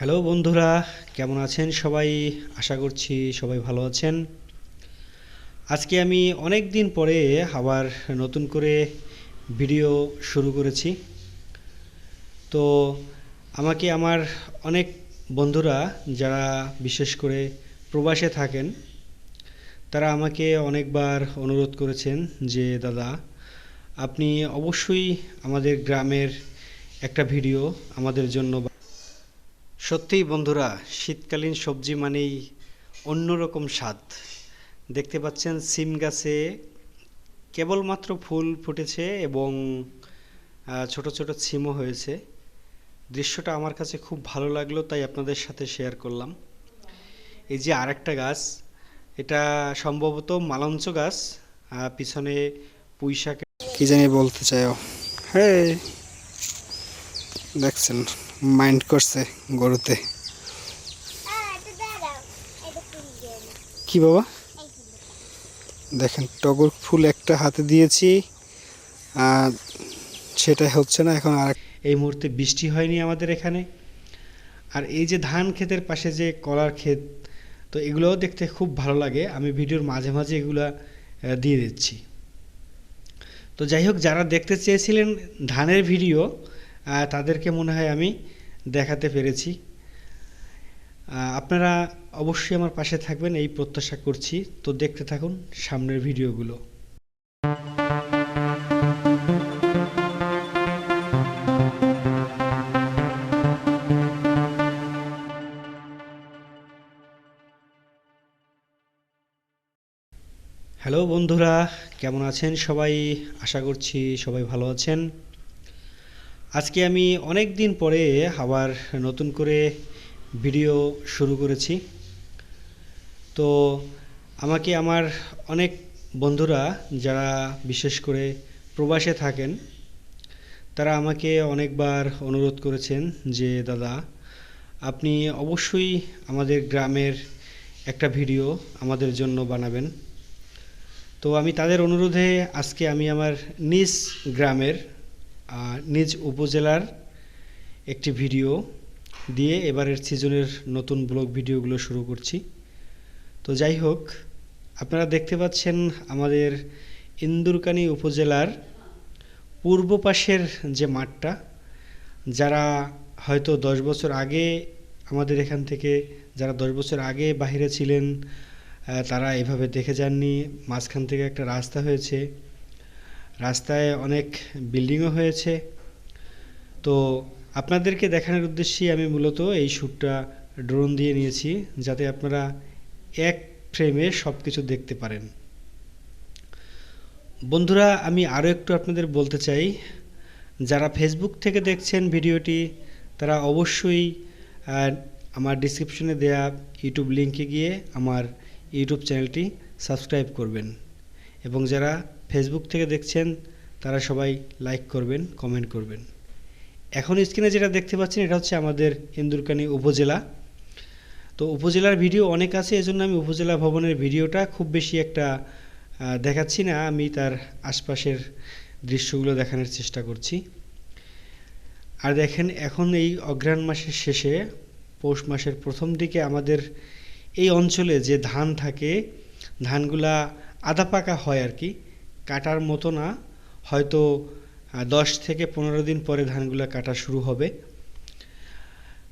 Hello বন্ধুরা, কেমন আছেন সবাই? আশা করছি সবাই ভালো আছেন। আজকে আমি অনেক দিন পরে আবার নতুন করে ভিডিও শুরু করেছি। তো আমাকে আমার অনেক বন্ধুরা যারা বিশেষ করে প্রবাসে থাকেন, তারা আমাকে অনেকবার অনুরোধ করেছেন যে, দাদা, আপনি অবশ্যই আমাদের গ্রামের একটা ভিডিও আমাদের জন্য সত্যিই বন্ধুরা শীতকালীন সবজি মানেই অন্যরকম স্বাদ। দেখতে পাচ্ছেন সিম গাছে কেবলমাত্র ফুল ফুটেছে এবং ছোট ছোট ছিমও হয়েছে। দৃশ্যটা আমার কাছে খুব ভালো লাগল তাই আপনাদের সাথে শেয়ার করলাম। এই যে আরেকটা গাছ এটা সম্ভবত মালঞ্চ গাছ পিছনে পুঁই শাক কি জানি বলতে চাও হ্যাঁ। দেখছেন। মাইন্ড করছে গরুতে। কি বাবা? দেখেন, টগর ফুল একটা হাতে দিয়েছি, আর সেটা হচ্ছে না এখন আর এই মুহূর্তে বৃষ্টি হয়নি আমাদের এখানে। আর এই যে ধান ক্ষেতের পাশে যে কলার ক্ষেত, তো এগুলোও দেখতে খুব ভালো লাগে। আমি ভিডিওর মাঝে মাঝে এগুলো দিয়ে দিচ্ছি। তো যাই হোক, যারা দেখতে চেয়েছিলেন ধানের ভিডিও তাদেরকে মনে হয় আমি দেখাতে পেরেছি। আপনারা অবশ্যই আমার পাশে থাকবেন, এই প্রত্যাশা করছি। তো দেখতে থাকুন সামনের ভিডিওগুলো। হ্যালো বন্ধুরা, কেমন আছেন সবাই? আশা করছি সবাই ভালো আছেন। আজকে আমি অনেক দিন পরে আবার নতুন করে ভিডিও শুরু করেছি। তো আমাকে আমার অনেক বন্ধুরা যারা বিশেষ করে প্রবাসে থাকেন, তারা আমাকে অনেকবার অনুরোধ করেছেন যে, দাদা, আপনি অবশ্যই আমাদের গ্রামের একটা ভিডিও আমাদের জন্য বানাবেন। তো আমি তাদের অনুরোধে আজকে আমি আমার নিজ গ্রামের নিজ উপজেলার একটি ভিডিও দিয়ে এবারের সিজনের নতুন ব্লগ ভিডিওগুলো শুরু করছি। তো যাই হোক, আপনারা দেখতে পাচ্ছেন আমাদের ইন্দুরকানী উপজেলার পূর্ব পাশের যে মাঠটা, যারা হয়তো দশ বছর আগে আমাদের এখান থেকে, যারা দশ বছর আগে বাইরে ছিলেন তারা এভাবে দেখে যাননি। মাঝখান থেকে একটা রাস্তা হয়েছে। রাস্তায় অনেক বিল্ডিংও হয়েছে। তো আপনাদেরকে দেখানোর উদ্দেশ্যে আমি মূলত এই শ্যুটটা ড্রোন দিয়ে নিয়েছি, যাতে আপনারা এক ফ্রেমে সব কিছু দেখতে পারেন। বন্ধুরা, আমি আরও একটু আপনাদের বলতে চাই, যারা ফেসবুক থেকে দেখছেন ভিডিওটি, তারা অবশ্যই আমার ডিসক্রিপশনে দেয়া ইউটিউব লিঙ্কে গিয়ে আমার ইউটিউব চ্যানেলটি সাবস্ক্রাইব করবেন। এবং যারা ফেসবুক থেকে দেখছেন, তারা সবাই লাইক করবেন কমেন্ট করবেন। এখন স্ক্রিনে যেটা দেখতে পাচ্ছেন, এটা হচ্ছে আমাদের ইন্দুরকানি উপজেলা। তো উপজেলার ভিডিও অনেক আছে, এজন্য আমি উপজেলা ভবনের ভিডিওটা খুব বেশি একটা দেখাচ্ছি না, আমি তার আশপাশের দৃশ্যগুলো দেখানোর চেষ্টা করছি। আর দেখেন, এখন এই অগ্রহায়ণ মাসের শেষে, পৌষ মাসের প্রথম দিকে আমাদের এই অঞ্চলে যে ধান থাকে, ধানগুলা আধা পাকা হয় আর কি। কাটার মতো না। হয়তো দশ থেকে পনেরো দিন পরে ধানগুলা কাটা শুরু হবে।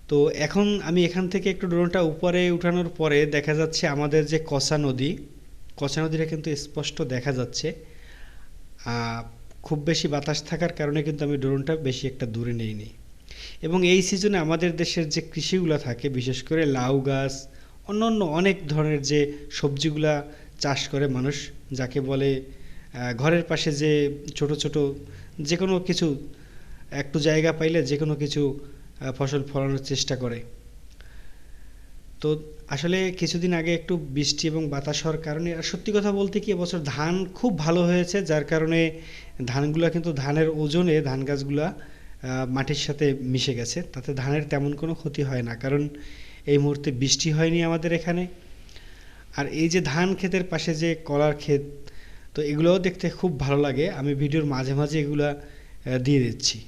তো এখন আমি এখান থেকে একটু ড্রোনটা উপরে উঠানোর পরে দেখা যাচ্ছে আমাদের যে কসা নদী, কসা নদীটা কিন্তু স্পষ্ট দেখা যাচ্ছে। খুব বেশি বাতাস থাকার কারণে কিন্তু আমি ড্রোনটা বেশি একটা দূরে নেইনি। এবং এই সিজনে আমাদের দেশের যে কৃষিগুলো থাকে, বিশেষ করে লাউ গাছ অন্য অন্য অনেক ধরনের যে সবজিগুলা চাষ করে মানুষ, যাকে বলে ঘরের পাশে যে ছোট ছোট যে কোনো কিছু একটু জায়গা পাইলে যে কোনো কিছু ফসল ফলানোর চেষ্টা করে। তো আসলে কিছুদিন আগে একটু বৃষ্টি এবং বাতাস হওয়ার কারণে, আর সত্যি কথা বলতে কি এবছর ধান খুব ভালো হয়েছে, যার কারণে ধানগুলা কিন্তু ধানের ওজনে ধান গাছগুলা মাটির সাথে মিশে গেছে। তাতে ধানের তেমন কোনো ক্ষতি হয় না, কারণ এই মুহূর্তে বৃষ্টি হয়নি আমাদের এখানে। আর এই যে ধান ক্ষেতের পাশে যে কলার ক্ষেত তো এগুলোও দেখতে খুব ভালো লাগে। আমি ভিডিওর মাঝে মাঝে এগুলা দিয়ে দিচ্ছি।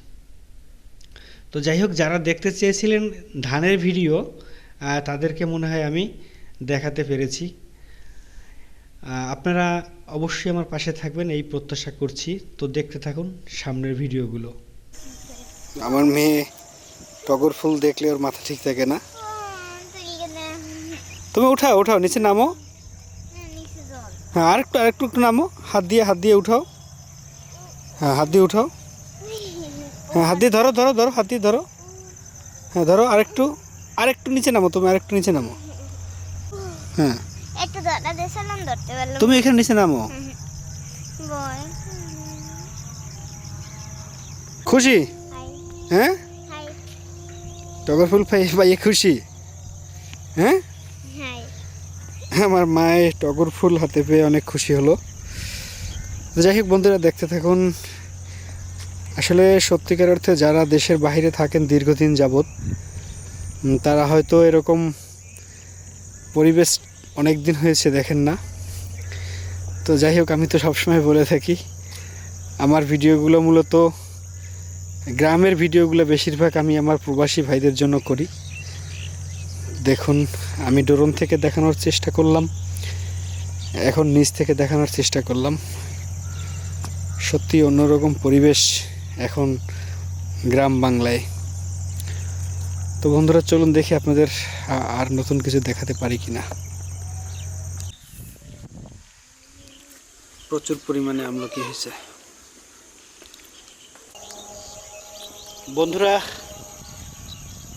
তো যাই হোক যারা দেখতে চেয়েছিলেন ধানের ভিডিও তাদেরকে মনে হয় আমি দেখাতে পেরেছি। আপনারা অবশ্যই আমার পাশে থাকবেন এই প্রত্যাশা করছি। তো দেখতে থাকুন সামনের ভিডিওগুলো। আমার মেয়ে টগর ফুল দেখলে ওর মাথা ঠিক থাকে না। তুমি উঠাও উঠাও নিচে নামো। হ্যাঁ আরেকটু আরেকটু একটু নামো। হাত দিয়ে হাত দিয়ে উঠাও। হ্যাঁ হাত দিয়ে উঠাও। হ্যাঁ হাত দিয়ে ধরো ধরো ধরো হাত দিয়ে ধরো। হ্যাঁ ধরো আরেকটু আরেকটু নিচে নামো তুমি আরেকটু নিচে নামো। হ্যাঁ। তুমি এখানে নিচে নামো। খুশি? হ্যাঁ? টগর ফুল পাই পাইয়ে খুশি। হ্যাঁ? আমার মায়ের টগর ফুল হাতে পেয়ে অনেক খুশি হলো। যাই হোক বন্ধুরা, দেখতে থাকুন। আসলে সত্যিকার অর্থে যারা দেশের বাইরে থাকেন দীর্ঘদিন যাবৎ তারা হয়তো এরকম পরিবেশ অনেক দিন হয়েছে দেখেন না। তো যাই হোক, আমি তো সবসময় বলে থাকি, আমার ভিডিওগুলো মূলত গ্রামের ভিডিওগুলো বেশিরভাগ আমি আমার প্রবাসী ভাইদের জন্য করি। দেখুন, আমি ড্রোন থেকে দেখানোর চেষ্টা করলাম। এখন নিচ থেকে দেখানোর চেষ্টা করলাম। সত্যি অন্যরকম পরিবেশ এখন গ্রাম বাংলায়। তো বন্ধুরা, চলুন দেখি আপনাদের আর নতুন কিছু দেখাতে পারি কিনা। প্রচুর পরিমাণে আমলকি হয়েছে। বন্ধুরা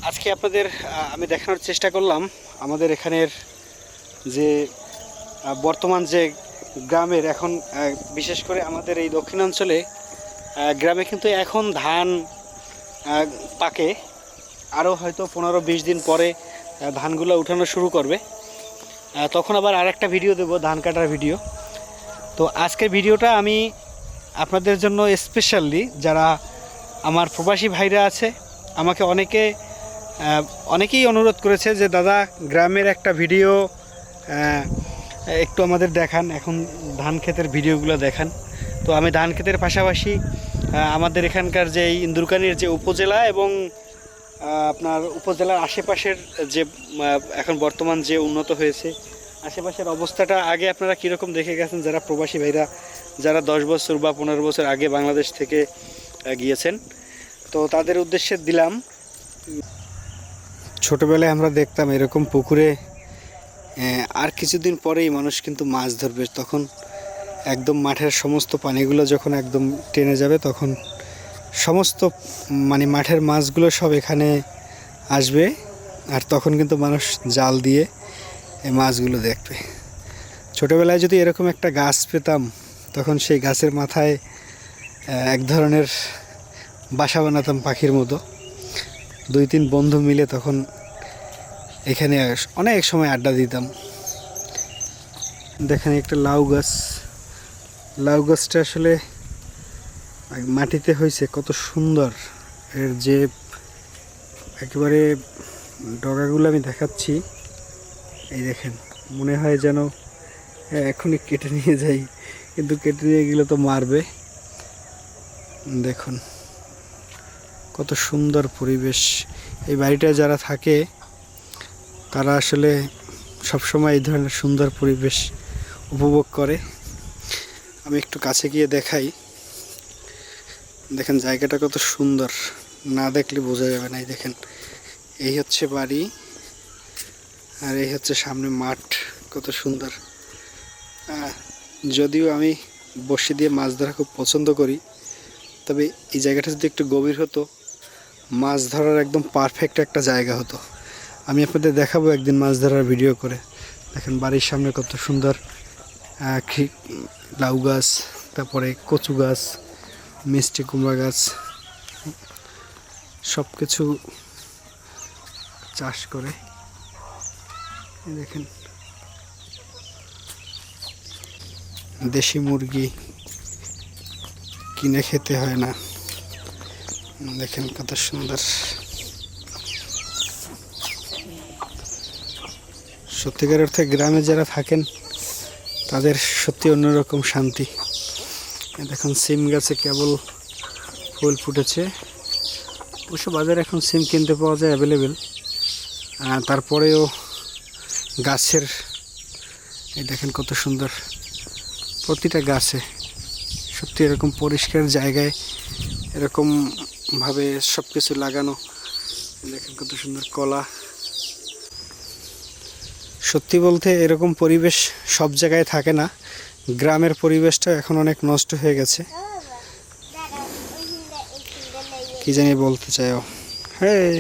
আজকে আপনাদের আমি দেখানোর চেষ্টা করলাম আমাদের এখানের যে বর্তমান যে গ্রামের এখন বিশেষ করে আমাদের এই দক্ষিণাঞ্চলে গ্রামে কিন্তু এখন ধান পাকে। আরও হয়তো পনেরো বিশ দিন পরে ধানগুলো উঠানো শুরু করবে। তখন আবার আরেকটা ভিডিও দেবো, ধান কাটার ভিডিও। তো আজকের ভিডিওটা আমি আপনাদের জন্য স্পেশালি যারা আমার প্রবাসী ভাইরা আছে, আমাকে অনেকে অনেকেই অনুরোধ করেছে যে, দাদা, গ্রামের একটা ভিডিও একটু আমাদের দেখান, এখন ধান ক্ষেতের ভিডিওগুলো দেখান। তো আমি ধান ক্ষেতের পাশাপাশি আমাদের এখানকার যে ইন্দুরকানির যে উপজেলা এবং আপনার উপজেলার আশেপাশের যে এখন বর্তমান যে উন্নত হয়েছে, আশেপাশের অবস্থাটা আগে আপনারা কীরকম দেখে গেছেন? যারা প্রবাসী ভাইরা, যারা দশ বছর বা পনেরো বছর আগে বাংলাদেশ থেকে গিয়েছেন, তো তাদের উদ্দেশ্যে দিলাম। ছোটবেলায় আমরা দেখতাম এরকম পুকুরে আর কিছুদিন পরেই মানুষ কিন্তু মাছ ধরবে। তখন একদম মাঠের সমস্ত পানিগুলো যখন একদম টেনে যাবে, তখন সমস্ত মানে মাঠের মাছগুলো সব এখানে আসবে। আর তখন কিন্তু মানুষ জাল দিয়ে এই মাছগুলো দেখবে। ছোটোবেলায় যদি এরকম একটা গাছ পেতাম, তখন সেই গাছের মাথায় এক ধরনের বাসা বানাতাম পাখির মতো। দুই তিন বন্ধু মিলে তখন এখানে অনেক সময় আড্ডা দিতাম। দেখেন একটা লাউ গাছ। লাউ গাছটা আসলে মাটিতে হয়েছে কত সুন্দর। এর যে একেবারে ডগাগুলো আমি দেখাচ্ছি এই দেখেন মনে হয় যেন হ্যাঁ, এখনই কেটে নিয়ে যাই কিন্তু কেটে নিয়ে গেলে তো মারবে। দেখুন কত সুন্দর পরিবেশ। এই বাড়িটায় যারা থাকে তারা আসলে সবসময় এই ধরনের সুন্দর পরিবেশ উপভোগ করে, আমি একটু কাছে গিয়ে দেখাই। দেখেন, জায়গাটা কত সুন্দর। না দেখলে বোঝা যাবে না, এই দেখেন। এই হচ্ছে বাড়ি, আর এই হচ্ছে সামনে মাঠ, কত সুন্দর। যদিও আমি বসি দিয়ে মাছ ধরা খুব পছন্দ করি, তবে এই জায়গাটা যদি একটু গভীর হতো, মাছ ধরার একদম পারফেক্ট একটা জায়গা হতো। আমি আপনাদের দেখাবো একদিন মাছ ধরার ভিডিও করে। দেখেন বাড়ির সামনে কত সুন্দর লাউ গাছ, তারপরে কচু গাছ, মিষ্টি কুমড়া গাছ সব কিছু চাষ করে। দেখেন, দেশি মুরগি কিনে খেতে হয় না। দেখেন কত সুন্দর। সত্যিকার অর্থে গ্রামে যারা থাকেন, তাদের সত্যি অন্যরকম শান্তি। এই দেখুন, সিম গাছে কেবল ফুল ফুটেছে। অবশ্য বাজারে এখন সিম কিনতে পাওয়া যায় অ্যাভেলেবেল তারপরেও গাছের, এই দেখেন কত সুন্দর প্রতিটা গাছে সত্যি এরকম পরিষ্কার জায়গায় এরকমভাবে সব কিছু লাগানো। দেখেন কত সুন্দর কলা। সত্যি বলতে এরকম পরিবেশ সব জায়গায় থাকে না। গ্রামের পরিবেশটা এখন অনেক নষ্ট হয়ে গেছে। কি জানি বলতে চাই হ্যাঁ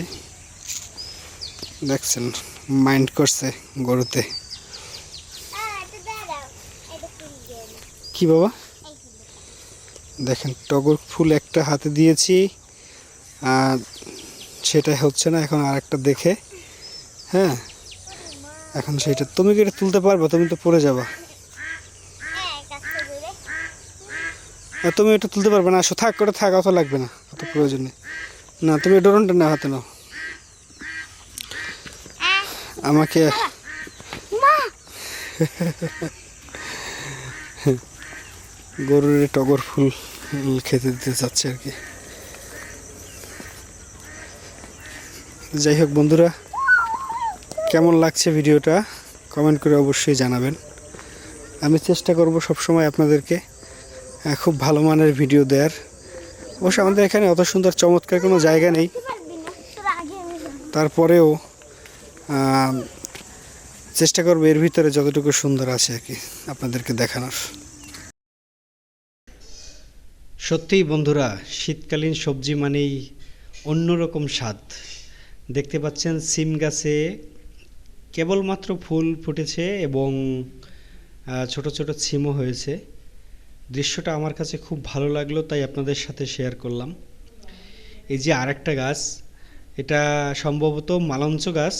দেখছেন, মাইন্ড করছে গরুতে। কি বাবা? দেখেন, টগর ফুল একটা হাতে দিয়েছি, আর সেটা হচ্ছে না, এখন আরেকটা দেখে। হ্যাঁ এখন সেটা তুমি কি এটা তুলতে পারবে? তুমি তো পড়ে যাবা। তুমি এটা তুলতে পারবে না। আসো, থাক করে থাক, অত লাগবে না, অত প্রয়োজন নেই। না, তুমি ডোরনটা না হাতে নাও। আমাকে গরুর টগর ফুল খেতে দিতে চাচ্ছে আর কি। যাই হোক, বন্ধুরা কেমন লাগছে ভিডিওটা? কমেন্ট করে অবশ্যই জানাবেন। আমি চেষ্টা করব সবসময় আপনাদেরকে খুব ভালো মানের ভিডিও দেওয়ার অবশ্য আমাদের এখানে অত সুন্দর, চমৎকার কোনো জায়গা নেই। তারপরেও চেষ্টা করব এর ভিতরে যতটুকু সুন্দর আছে আর কি আপনাদেরকে দেখানোর। সত্যিই বন্ধুরা, শীতকালীন সবজি মানেই অন্যরকম স্বাদ। দেখতে পাচ্ছেন, সিম গাছে কেবলমাত্র ফুল ফুটেছে এবং ছোট ছোট ছিমও হয়েছে। দৃশ্যটা আমার কাছে খুব ভালো লাগল, তাই আপনাদের সাথে শেয়ার করলাম। এই যে আরেকটা গাছ, এটা সম্ভবত মালঞ্চ গাছ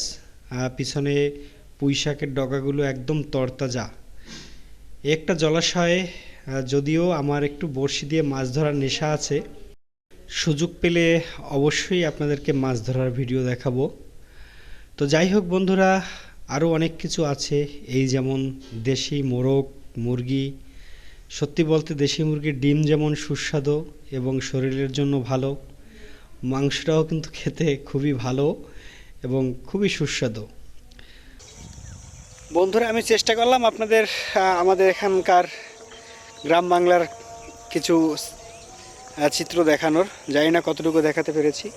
পিছনে পুঁই শাকের ডগাগুলো একদম তরতাজা। একটা জলাশয়ে যদিও আমার একটু বড়শি দিয়ে মাছ ধরার নেশা আছে, সুযোগ পেলে অবশ্যই আপনাদেরকে মাছ ধরার ভিডিও দেখাবো। তো যাই হোক বন্ধুরা আরও অনেক কিছু আছে। এই যেমন দেশি মোরগ, মুরগি, সত্যি বলতে দেশি মুরগির ডিম যেমন সুস্বাদু এবং শরীরের জন্য ভালো, মাংসটাও কিন্তু খেতে খুবই ভালো এবং খুবই সুস্বাদু। বন্ধুরা, আমি চেষ্টা করলাম আপনাদের আমাদের এখানকার গ্রাম বাংলার কিছু চিত্র দেখানোর। জানি না কতটুকু দেখাতে পেরেছি।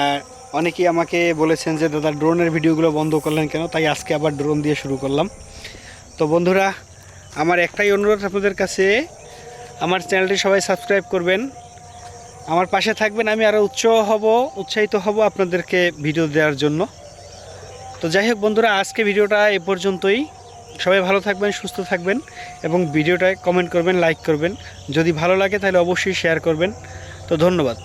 আর অনেকেই আমাকে বলেছেন যে, দাদা, ড্রোনের ভিডিওগুলো বন্ধ করলেন কেন? তাই আজকে আবার ড্রোন দিয়ে শুরু করলাম। তো বন্ধুরা, আমার একটাই অনুরোধ আপনাদের কাছে, আমার চ্যানেলটি সবাই সাবস্ক্রাইব করবেন। আমার পাশে থাকবেন আমি আরও উৎসাহ হব, উৎসাহিত হব আপনাদেরকে ভিডিও দেওয়ার জন্য। তো যাই হোক বন্ধুরা, আজকে ভিডিওটা এ পর্যন্তই। সবাই ভালো থাকবেন, সুস্থ থাকবেন এবং ভিডিওটায় কমেন্ট করবেন, লাইক করবেন। যদি ভালো লাগে তাহলে অবশ্যই শেয়ার করবেন। তো ধন্যবাদ।